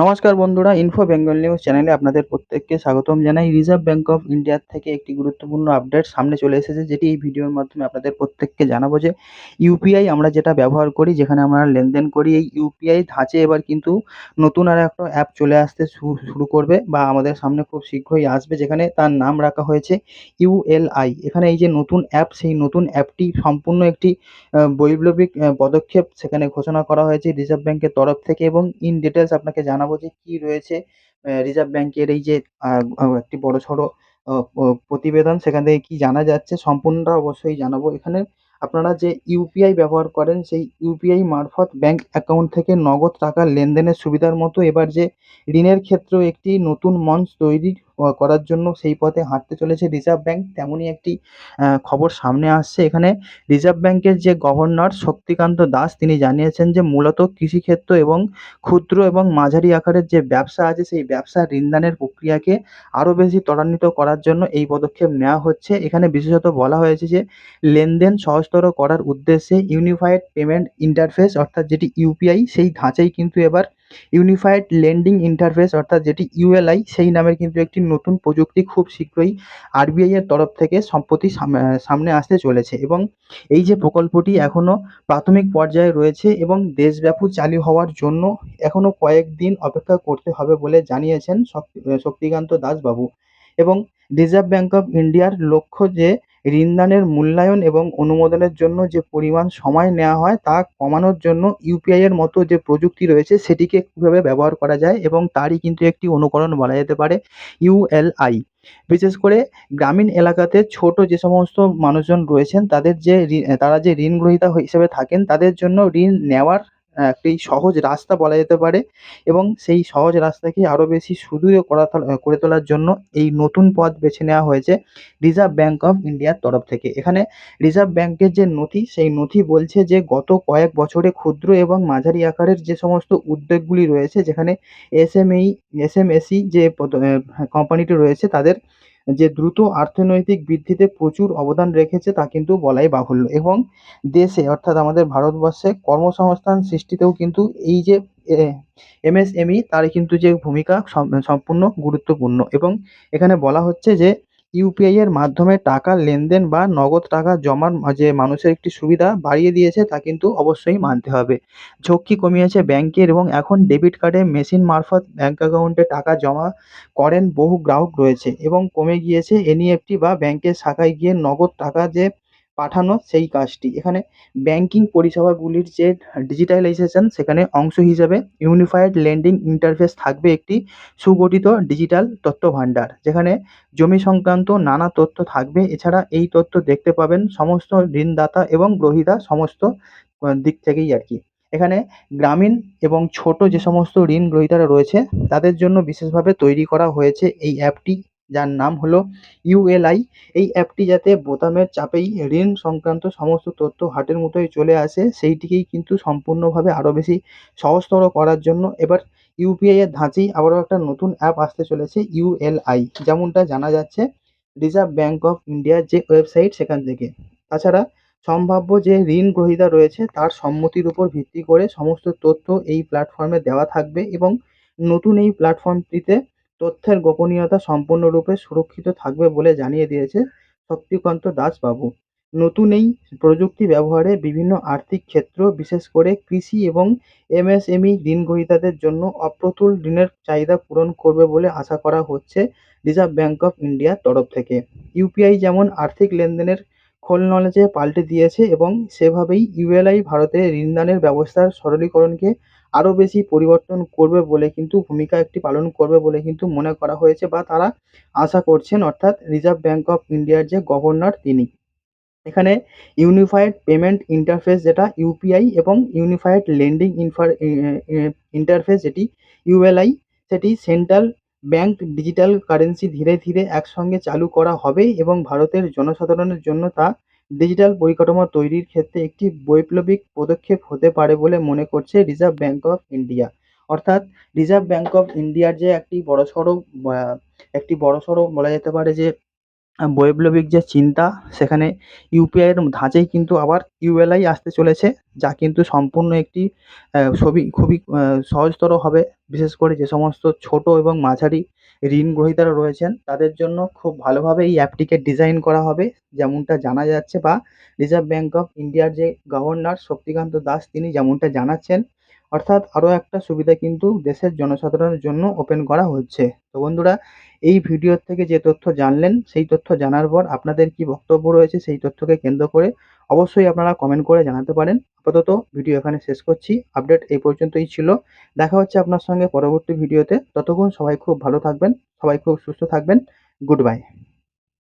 নমস্কার বন্ধুরা info Bengal news চ্যানেলে আপনাদের প্রত্যেককে স্বাগতম জানাই। রিজার্ভ ব্যাঙ্ক অফ ইন্ডিয়ার থেকে একটি গুরুত্বপূর্ণ আপডেট সামনে চলে এসেছে, যেটি এই ভিডিওর মাধ্যমে আপনাদের প্রত্যেককে জানাব যে ইউপিআই আমরা যেটা ব্যবহার করি, যেখানে আমরা লেনদেন করি, এই ইউপিআই ধাঁচে এবার কিন্তু নতুন আর একটা অ্যাপ চলে আসতে শুরু করবে বা আমাদের সামনে খুব শীঘ্রই আসবে, যেখানে তার নাম রাখা হয়েছে ইউএলআই এখানে এই যে নতুন অ্যাপ সেই নতুন অ্যাপটি সম্পূর্ণ একটি বৈপ্লবিক পদক্ষেপ সেখানে ঘোষণা করা হয়েছে রিজার্ভ ব্যাংকের তরফ থেকে এবং ইন ডিটেলস আপনাকে জানাব। যে কি রয়েছে রিজার্ভ ব্যাংকের এই যে একটি বড় সড়ো প্রতিবেদন, সেখান থেকে কি জানা যাচ্ছে? সম্পূর্ণটা অবশ্যই জানাব। এখানে আপনারা যে ইউপিআই ব্যবহার করেন, সেই ইউপিআই মারফত ব্যাংক অ্যাকাউন্ট থেকে নগদ টাকা লেনদেনের সুবিধার মতো এবার যে ঋণের ক্ষেত্রেও একটি নতুন মঞ্চ তৈরি করার জন্য সেই পথে হাঁটতে চলেছে রিজার্ভ ব্যাঙ্ক তেমনই একটি খবর সামনে আসছে। এখানে রিজার্ভ ব্যাঙ্কের যে গভর্নর শক্তিকান্ত দাস, তিনি জানিয়েছেন যে মূলত কৃষিক্ষেত্র এবং ক্ষুদ্র এবং মাঝারি আকারের যে ব্যবসা আছে, সেই ব্যবসার ঋণদানের প্রক্রিয়াকে আরও বেশি ত্বরান্বিত করার জন্য এই পদক্ষেপ নেওয়া হচ্ছে। এখানে বিশেষত বলা হয়েছে যে লেনদেন সহজতর করার উদ্দেশ্যে ইউনিফাইড পেমেন্ট ইন্টারফেস, অর্থাৎ যেটি ইউপিআই, সেই ধাঁচেই কিন্তু এবার ইউনিফাইড লেন্ডিং ইন্টারফেস, অর্থাৎ যেটি ইউএলআই, সেই নামের কিন্তু একটি নতুন প্রযুক্তি খুব শীঘ্রই আরবিআই এর তরফ থেকে সম্প্রতি সাম- সামনে আসতে চলেছে। এবং এই যে প্রকল্পটি এখনও প্রাথমিক পর্যায়ে রয়েছে এবং দেশব্যাপী চালু হওয়ার জন্য এখনও কয়েকদিন অপেক্ষা করতে হবে বলে জানিয়েছেন শক্তি- শক্তিকান্ত দাসবাবু। এবং রিজার্ভ ব্যাঙ্ক অফ ইন্ডিয়ার লক্ষ্য যে ঋণদানের মূল্যায়ন এবং অনুমোদনের জন্য যে পরিমাণ সময় নেওয়া হয় তা কমানোর জন্য ইউপিআই এর মতো যে প্রযুক্তি রয়েছে সেটিকে কীভাবে ব্যবহার করা যায় এবং তারই কিন্তু একটি অনুকরণ বলা যেতে পারে ইউএলআই বিশেষ করে গ্রামীণ এলাকাতে ছোট যে সমস্ত মানুষজন রয়েছেন, তাদের যে তারা যে ঋণ গ্রহীতা হিসেবে থাকেন, তাদের জন্য ঋণ নেওয়ার একটি সহজ রাস্তা বলা যেতে পারে এবং সেই সহজ রাস্তাকে আরও বেশি সুদৃঢ় করা করে তোলার জন্য এই নতুন পথ বেছে নেওয়া হয়েছে রিজার্ভ ব্যাঙ্ক অফ ইন্ডিয়ার তরফ থেকে। এখানে রিজার্ভ ব্যাঙ্কের যে নথি সেই নথি বলছে যে গত কয়েক বছরে ক্ষুদ্র এবং মাঝারি আকারের যে সমস্ত উদ্যোগগুলি রয়েছে যেখানে এস এসএমই এসএমএসই যে পদ- আহ, কোম্পানিটি রয়েছে তাদের যে দ্রুত অর্থনৈতিক বৃদ্ধিতে প্রচুর অবদান রেখেছে তা কিন্তু বলাই বাহুল্য। এবং দেশে, অর্থাৎ আমাদের ভারতবর্ষে কর্মসংস্থান সৃষ্টিতেও কিন্তু এই যে এমএসএমই তার কিন্তু যে ভূমিকা সম্পূর্ণ গুরুত্বপূর্ণ। এবং এখানে বলা হচ্ছে যে ইউপিআই এর মাধ্যমে টাকা লেনদেন বা নগদ টাকা জমার যে মানুষের একটি সুবিধা বাড়িয়ে দিয়েছে তা কিন্তু অবশ্যই মানতে হবে। ঝক্কি কমিয়েছে ব্যাংকের এবং এখন ডেবিট কার্ডে মেশিন মারফত ব্যাংক অ্যাকাউন্টে টাকা জমা করেন বহু গ্রাহক রয়েছে এবং কমে গিয়েছে এনইএফটি বা ব্যাংকের শাখায় গিয়ে নগদ টাকা যে পাঠানো সেই কাজটি। এখানে ব্যাংকিং পরিষেবাগুলির যে ডিজিটালাইজেশন সেখানে অংশ হিসেবে ইউনিফাইড লেন্ডিং ইন্টারফেস থাকবে একটি সুগঠিত ডিজিটাল তথ্য ভাণ্ডার যেখানে জমি সংক্রান্ত নানা তথ্য থাকবে। এছাড়া এই তথ্য দেখতে পাবেন সমস্ত ঋণদাতা এবং গ্রহীতা সমস্ত দিক থেকেই আর কি। এখানে গ্রামীণ এবং ছোট যে সমস্ত ঋণ গ্রহীতারা রয়েছে, তাদের জন্য বিশেষভাবে তৈরি করা হয়েছে এই অ্যাপটি। যার নাম হলো ইউএলআই এই অ্যাপটি যাতে বোতামের চাপেই ঋণ সংক্রান্ত সমস্ত তথ্য হাতের মুঠোয় চলে আসে, সেইটিকেই কিন্তু সম্পূর্ণভাবে আরও বেশি সহজতর করার জন্য এবার ইউপিআই এর ধাঁচেই আবারও একটা নতুন অ্যাপ আসতে চলেছে ইউএলআই যেমনটা জানা যাচ্ছে, রিজার্ভ ব্যাঙ্ক অফ ইন্ডিয়ার যে ওয়েবসাইট সেখান থেকে। তাছাড়া সম্ভাব্য যে ঋণ গ্রহীতা রয়েছে, তার সম্মতির উপর ভিত্তি করে সমস্ত তথ্য এই প্ল্যাটফর্মে দেওয়া থাকবে এবং নতুন এই প্ল্যাটফর্মটিতে তথ্যের গোপনীয়তা সম্পূর্ণরূপে সুরক্ষিত থাকবে বলে জানিয়ে দিয়েছে শক্তিকান্ত দাসবাবু। নতুন এই প্রযুক্তি ব্যবহারে বিভিন্ন আর্থিক ক্ষেত্র, বিশেষ করে কৃষি এবং এমএসএমই ঋণ গ্রহীতাদের জন্য অপ্রতুল ঋণের চাহিদা পূরণ করবে বলে আশা করা হচ্ছে রিজার্ভ ব্যাঙ্ক অফ ইন্ডিয়ার তরফ থেকে। ইউপিআই যেমন আর্থিক লেনদেনের খোলনলচে পাল্টে দিয়েছে এবং সেভাবেই ইউএলআই ভারতে ঋণদানের ব্যবস্থার সরলীকরণকে আরও বেশি পরিবর্তন করবে বলে কিন্তু ভূমিকা একটি পালন করবে বলে কিন্তু মনে করা হয়েছে বা তারা আশা করছেন, অর্থাৎ রিজার্ভ ব্যাঙ্ক অফ ইন্ডিয়ার যে গভর্নর তিনি। এখানে ইউনিফাইড পেমেন্ট ইন্টারফেস যেটা ইউপিআই এবং ইউনিফাইড লেন্ডিং ইনফার ইন্টারফেস যেটি ইউএলআই সেটি সেন্ট্রাল ব্যাংক ডিজিটাল কারেন্সি ধীরে ধীরে একসঙ্গে চালু করা হবে এবং ভারতের জনসাধারণের জন্য তা ডিজিটাল পরিকাঠামো তৈরির ক্ষেত্রে একটি বৈপ্লবিক পদক্ষেপ হতে পারে বলে মনে করছে রিজার্ভ ব্যাঙ্ক অফ ইন্ডিয়া। অর্থাৎ রিজার্ভ ব্যাঙ্ক অফ ইন্ডিয়ার যে একটি বড়সড় একটি বড়সড় বলা যেতে পারে যে, বৈপ্লবিক যে চিন্তা, সেখানে ইউপিআই এর ধাঁচেই কিন্তু আবার ইউএলআই আসতে চলেছে, যা কিন্তু সম্পূর্ণ একটি ছবি খুবই সহজতর হবে। বিশেষ করে যে সমস্ত ছোট এবং মাঝারি ঋণ গ্রহীতারা রয়েছেন, তাদের জন্য খুব ভালোভাবে এই অ্যাপটিকে ডিজাইন করা হবে। যেমনটা জানা যাচ্ছে বা রিজার্ভ ব্যাঙ্ক অফ ইন্ডিয়ার যে গভর্নর শক্তিকান্ত দাস, তিনি যেমনটা জানাচ্ছেন, অর্থাৎ আরও একটা সুবিধা কিন্তু দেশের জনসাধারণের জন্য ওপেন করা হচ্ছে। তো বন্ধুরা, এই ভিডিও থেকে যে তথ্য জানলেন, সেই তথ্য জানার পর আপনাদের কি বক্তব্য রয়েছে সেই তথ্যকে কেন্দ্র করে অবশ্যই আপনারা কমেন্ট করে জানাতে পারেন। আপাতত ভিডিও এখানে শেষ করছি। আপডেট এই পর্যন্তই ছিল। দেখা হচ্ছে আপনার সঙ্গে পরবর্তী ভিডিওতে ততক্ষণ সবাই খুব ভালো থাকবেন, সবাই খুব সুস্থ থাকবেন। Good bye